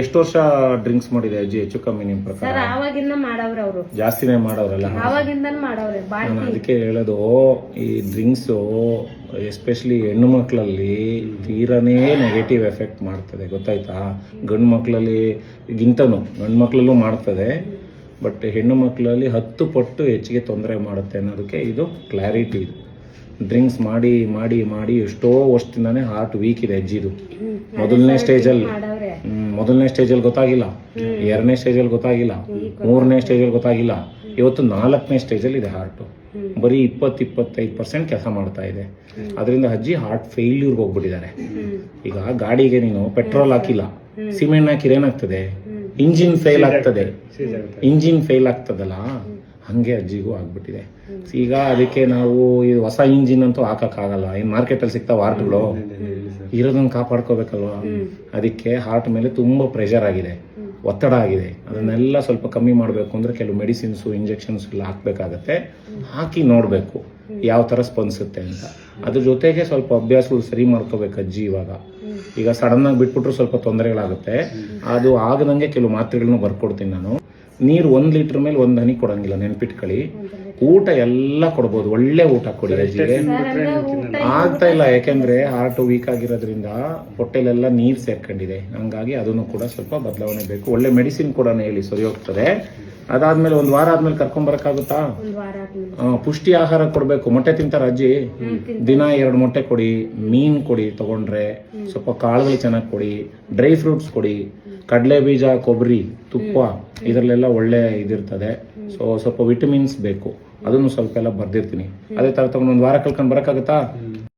ಎಷ್ಟು ವರ್ಷ ಡ್ರಿಂಕ್ಸ್ ಮಾಡಿದೆ ಅಜ್ಜಿ? ಹೆಚ್ಚು ಕಮ್ಮಿ ನಿಮ್ ಪ್ರಕಾರ? ಸರ್ ಆವಾಗಿಂದ ಮಾಡವ್ರೆ ಅವರು. ಜಾಸ್ತಿನೇ ಮಾಡೋರಲ್ಲ ಆವಾಗಿಂದನ ಮಾಡವ್ರೆ. ನಾನು ಅದಕ್ಕೆ ಹೇಳೋದು ಈ ಡ್ರಿಂಕ್ಸು ಎಸ್ಪೆಷಲಿ ಹೆಣ್ಣು ಮಕ್ಕಳಲ್ಲಿ ತೀರನೇ ನೆಗೆಟಿವ್ ಎಫೆಕ್ಟ್ ಮಾಡ್ತದೆ. ಗೊತ್ತಾಯ್ತಾ? ಗಂಡು ಮಕ್ಕಳಲ್ಲಿ ಗಿಂತನೂ ಗಂಡು ಮಕ್ಕಳಲ್ಲೂ ಮಾಡ್ತದೆ. ಬಟ್ ಹೆಣ್ಣು ಮಕ್ಕಳಲ್ಲಿ ಹತ್ತು ಪಟ್ಟು ಹೆಚ್ಚಿಗೆ ತೊಂದರೆ ಮಾಡುತ್ತೆ ಅನ್ನೋದಕ್ಕೆ ಇದು ಕ್ಲಾರಿಟಿ ಇದು. ಡ್ರಿಂಕ್ಸ್ ಮಾಡಿ ಮಾಡಿ ಮಾಡಿ ಎಷ್ಟೋ ವರ್ಷದಿಂದಾನೇ ಹಾರ್ಟ್ ವೀಕ್ ಇದೆ ಅಜ್ಜಿದು. ಮೊದಲನೇ ಸ್ಟೇಜಲ್ಲಿ ಮೊದಲನೇ ಸ್ಟೇಜಲ್ಲಿ ಗೊತ್ತಾಗಿಲ್ಲ ಎರಡನೇ ಸ್ಟೇಜಲ್ಲಿ ಗೊತ್ತಾಗಿಲ್ಲ ಮೂರನೇ ಸ್ಟೇಜಲ್ಲಿ ಗೊತ್ತಾಗಿಲ್ಲ. ಇವತ್ತು ನಾಲ್ಕನೇ ಸ್ಟೇಜಲ್ಲಿ ಇದೆ ಹಾರ್ಟು ಬರೀ ಇಪ್ಪತ್ತು ಇಪ್ಪತ್ತೈದು ಪರ್ಸೆಂಟ್ ಕೆಲಸ ಮಾಡ್ತಾ ಇದೆ. ಅದರಿಂದ ಅಜ್ಜಿ ಹಾರ್ಟ್ ಫೇಲ್ಯೂರ್ಗೆ ಹೋಗ್ಬಿಟ್ಟಿದ್ದಾರೆ. ಈಗ ಗಾಡಿಗೆ ನೀನು ಪೆಟ್ರೋಲ್ ಹಾಕಿಲ್ಲ ಸಿಮೆಂಟ್ ಹಾಕಿದ್ರೆ ಏನಾಗ್ತದೆ? ಇಂಜಿನ್ ಫೇಲ್ ಆಗ್ತದೆ. ಇಂಜಿನ್ ಫೇಲ್ ಆಗ್ತದಲ್ಲ? ಹಂಗೆ ಅಜ್ಜಿಗೂ ಆಗ್ಬಿಟ್ಟಿದೆ. ಈಗ ಅದಕ್ಕೆ ನಾವು ಈ ಹೊಸ ಇಂಜಿನ್ ಅಂತೂ ಹಾಕಕ್ಕಾಗಲ್ಲ. ಏನು ಮಾರ್ಕೆಟಲ್ಲಿ ಸಿಗ್ತಾವ ಹಾರ್ಟ್ಗಳು ಇರೋದನ್ನ ಕಾಪಾಡ್ಕೋಬೇಕಲ್ವಾ? ಅದಕ್ಕೆ ಹಾರ್ಟ್ ಮೇಲೆ ತುಂಬ ಪ್ರೆಷರ್ ಆಗಿದೆ. ಒತ್ತಡ ಆಗಿದೆ. ಅದನ್ನೆಲ್ಲ ಸ್ವಲ್ಪ ಕಮ್ಮಿ ಮಾಡಬೇಕು ಅಂದ್ರೆ ಕೆಲವು ಮೆಡಿಸಿನ್ಸು ಇಂಜೆಕ್ಷನ್ಸ್ ಎಲ್ಲ ಹಾಕ್ಬೇಕಾಗತ್ತೆ. ಹಾಕಿ ನೋಡಬೇಕು ಯಾವ ಥರ ಸ್ಪಂದಿಸುತ್ತೆ ಅಂತ. ಅದ್ರ ಜೊತೆಗೆ ಸ್ವಲ್ಪ ಅಭ್ಯಾಸಗಳು ಸರಿ ಮಾಡ್ಕೋಬೇಕು ಅಜ್ಜಿ ಇವಾಗ. ಈಗ ಸಡನ್ ಆಗಿ ಬಿಟ್ಬಿಟ್ರು ಸ್ವಲ್ಪ ತೊಂದರೆಗಳಾಗುತ್ತೆ. ಅದು ಆಗದಂಗೆ ಕೆಲವು ಮಾತ್ರೆಗಳನ್ನ ಬರ್ಕೊಡ್ತೀನಿ ನಾನು. ನೀರು ಒಂದು ಲೀಟರ್ ಮೇಲೆ ಒಂದು ಹನಿ ಕೊಡಂಗಿಲ್ಲ ನೆನ್ಪಿಟ್ಕೊಳ್ಳಿ ಊಟ ಎಲ್ಲ ಕೊಡ್ಬೋದು ಒಳ್ಳೆ ಊಟ ಕೊಡಿ ಅಜ್ಜಿಗೆ ಆಗ್ತಾ ಇಲ್ಲ ಯಾಕೆಂದ್ರೆ ಹಾರ್ಟ್ ವೀಕ್ ಆಗಿರೋದ್ರಿಂದ ಹೊಟ್ಟೆಲೆಲ್ಲ ನೀರು ಸೇರ್ಕೊಂಡಿದೆ. ಹಂಗಾಗಿ ಅದನ್ನು ಕೂಡ ಸ್ವಲ್ಪ ಬದಲಾವಣೆ ಬೇಕು. ಒಳ್ಳೆ ಮೆಡಿಸಿನ್ ಕೂಡ ಹೇಳಿ ಸರಿ ಹೋಗ್ತದೆ ಅದಾದ್ಮೇಲೆ ಒಂದ್ ವಾರ ಆದ್ಮೇಲೆ ಕರ್ಕೊಂಡ್ ಬರಕ್ಕಾಗುತ್ತಾ? ಒಂದ್ ವಾರ ಆದ್ಮೇಲೆ. ಆ, ಪುಷ್ಟಿ ಆಹಾರ ಕೊಡ್ಬೇಕು. ಮೊಟ್ಟೆ ತಿಂತಾರ ಅಜ್ಜಿ? ದಿನ ಎರಡು ಮೊಟ್ಟೆ ಕೊಡಿ ಮೀನ್ ಕೊಡಿ ತಗೊಂಡ್ರೆ ಸ್ವಲ್ಪ ಕಾಳುಗಳು ಚೆನ್ನಾಗಿ ಕೊಡಿ ಡ್ರೈ ಫ್ರೂಟ್ಸ್ ಕೊಡಿ ಕಡಲೆ ಬೀಜ ಕೊಬ್ಬರಿ ತುಪ್ಪ ಇದರಲ್ಲೆಲ್ಲ ಒಳ್ಳೆ ಇದಿರ್ತದೆ. ಸೊ ಸ್ವಲ್ಪ ವಿಟಮಿನ್ಸ್ ಬೇಕು. ಅದನ್ನು ಸ್ವಲ್ಪ ಎಲ್ಲ ಬರ್ದಿರ್ತೀನಿ. ಅದೇ ತರ ತಗೊಂಡು ಒಂದು ವಾರ ಕಲ್ಕೊಂಡ್ ಬರಕ್ಕಾಗತ್ತಾ?